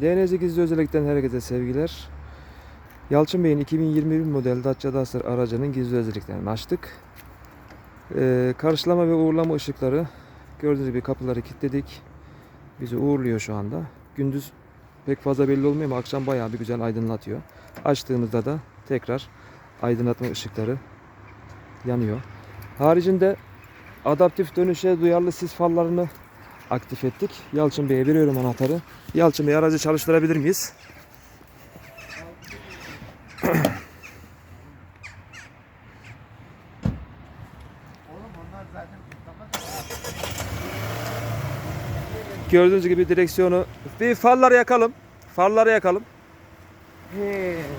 DNZ gizli özellikten herkese sevgiler. Yalçın Bey'in 2021 model Dacia Duster aracının gizli özelliklerini açtık. Ee, karşılama ve uğurlama ışıkları gördüğünüz gibi kapıları kilitledik. Bizi uğurluyor şu anda. Gündüz pek fazla belli olmuyor ama akşam bayağı bir güzel aydınlatıyor. Açtığımızda da tekrar aydınlatma ışıkları yanıyor. Haricinde adaptif dönüşe duyarlı sis farlarını aktif ettik. Yalçın Bey'e veriyorum anahtarı. Yalçın Bey aracı çalıştırabilir miyiz? Gördüğünüz gibi direksiyonu bir farları yakalım. Farları yakalım.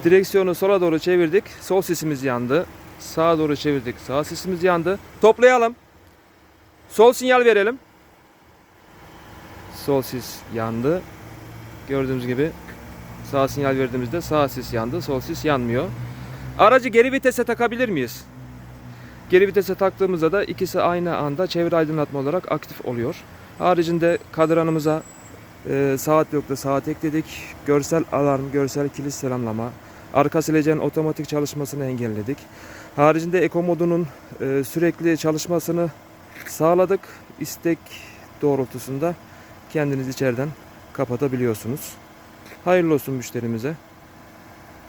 Direksiyonu sola doğru çevirdik. Sol sisimiz yandı. Sağa doğru çevirdik. Sağ sisimiz yandı. Toplayalım. Sol sinyal verelim. Sol sis yandı. Gördüğünüz gibi sağ sinyal verdiğimizde sağ sis yandı. Sol sis yanmıyor. Aracı geri vitese takabilir miyiz? Geri vitese taktığımızda da ikisi aynı anda çevre aydınlatma olarak aktif oluyor. Haricinde kadranımıza e, saat yoktu saat ekledik. Görsel alarm, görsel kilit selamlama, arka sileceklerin otomatik çalışmasını engelledik. Haricinde eko modunun e, sürekli çalışmasını sağladık. İstek doğrultusunda kendiniz içeriden kapatabiliyorsunuz. Hayırlı olsun müşterimize.